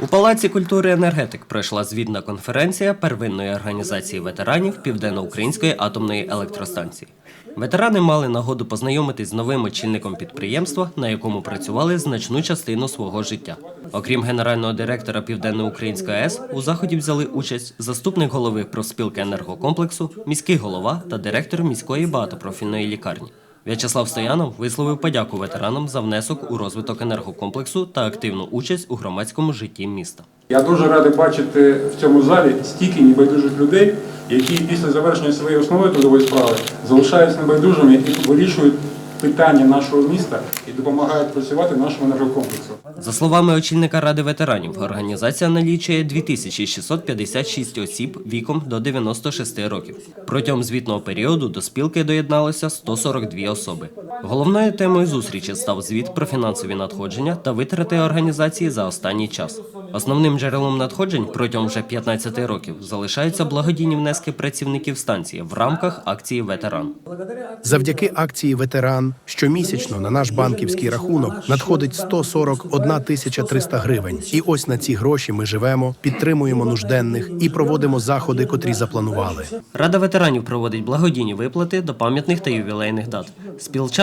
У Палаці культури енергетик пройшла звітна конференція первинної організації ветеранів Південноукраїнської атомної електростанції. Ветерани мали нагоду познайомитись з новим очільником підприємства, на якому працювали значну частину свого життя. Окрім генерального директора Південноукраїнської АЕС, у заході взяли участь заступник голови профспілки енергокомплексу, міський голова та директор міської багатопрофільної лікарні. В'ячеслав Стоянов висловив подяку ветеранам за внесок у розвиток енергокомплексу та активну участь у громадському житті міста. Я дуже радий бачити в цьому залі стільки небайдужих людей, які після завершення своєї основної трудової справи залишаються небайдужими і вирішують питання нашого міста і допомагають працювати нашому енергокомплексу. За словами очільника ради ветеранів, організація налічує 2656 осіб віком до 96 років. Протягом звітного періоду до спілки доєдналося 142 особи. Головною темою зустрічі став звіт про фінансові надходження та витрати організації за останній час. Основним джерелом надходжень протягом вже 15 років залишаються благодійні внески працівників станції в рамках акції Ветеран. Завдяки акції Ветеран щомісячно на наш банківський рахунок надходить 141 тисяча 300 гривень. І ось на ці гроші ми живемо, підтримуємо нужденних і проводимо заходи, котрі запланували. Рада ветеранів проводить благодійні виплати до пам'ятних та ювілейних дат.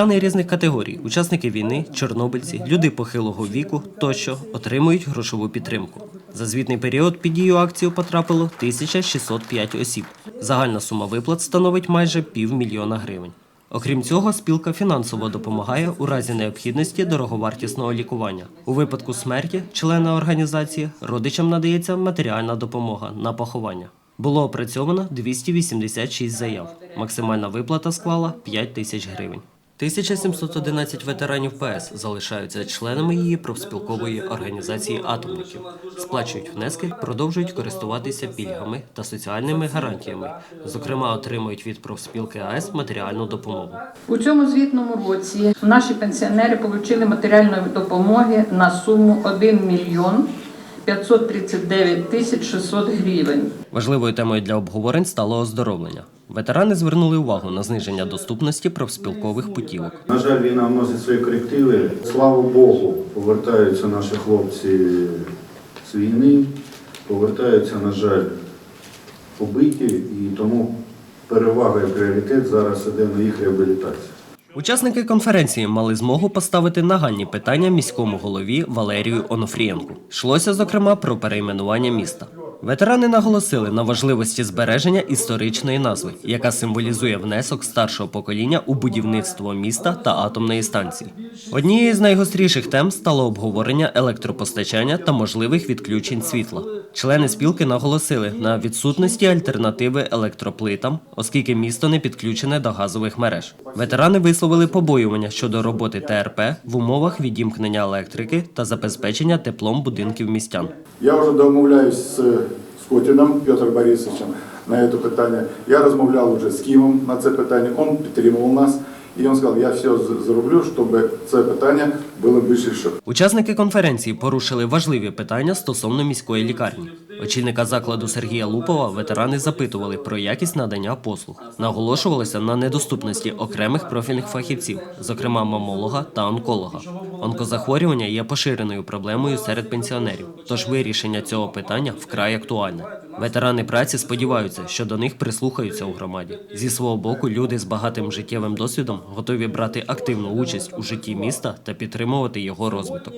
Спілчани різних категорій, учасники війни, чорнобильці, люди похилого віку тощо отримують грошову підтримку. За звітний період під дію акцію потрапило 1605 осіб. Загальна сума виплат становить майже півмільйона гривень. Окрім цього, спілка фінансово допомагає у разі необхідності дороговартісного лікування. У випадку смерті члена організації родичам надається матеріальна допомога на поховання. Було опрацьовано 286 заяв. Максимальна виплата склала 5 тисяч гривень. 1711 ветеранів ПС залишаються членами її профспілкової організації атомників, сплачують внески, продовжують користуватися пільгами та соціальними гарантіями. Зокрема, отримують від профспілки АЕС матеріальну допомогу. У цьому звітному році наші пенсіонери отримали матеріальної допомоги на суму 1 мільйон 539 тисяч 600 гривень. Важливою темою для обговорень стало оздоровлення. Ветерани звернули увагу на зниження доступності профспілкових путівок. На жаль, війна вносить свої корективи. Слава Богу, повертаються наші хлопці з війни, повертаються, на жаль, побиті, і тому перевага і пріоритет зараз іде на їх реабілітацію. Учасники конференції мали змогу поставити нагальні питання міському голові Валерію Онофрієнку. Йшлося, зокрема, про перейменування міста. Ветерани наголосили на важливості збереження історичної назви, яка символізує внесок старшого покоління у будівництво міста та атомної станції. Однією з найгостріших тем стало обговорення електропостачання та можливих відключень світла. Члени спілки наголосили на відсутності альтернативи електроплитам, оскільки місто не підключене до газових мереж. Ветерани висловили побоювання щодо роботи ТРП в умовах відімкнення електрики та забезпечення теплом будинків містян. Я вже домовляюсь з Скотіном Петром Борисовичем на це питання. Я розмовляв уже з Кімом на це питання, він підтримував нас. І він сказав, я все зроблю, щоб це питання було більше. Учасники конференції порушили важливі питання стосовно міської лікарні. Очільника закладу Сергія Лупова ветерани запитували про якість надання послуг. Наголошувалося на недоступності окремих профільних фахівців, зокрема мамолога та онколога. Онкозахворювання є поширеною проблемою серед пенсіонерів, тож вирішення цього питання вкрай актуальне. Ветерани праці сподіваються, що до них прислухаються у громаді. Зі свого боку, люди з багатим життєвим досвідом готові брати активну участь у житті міста та підтримувати його розвиток.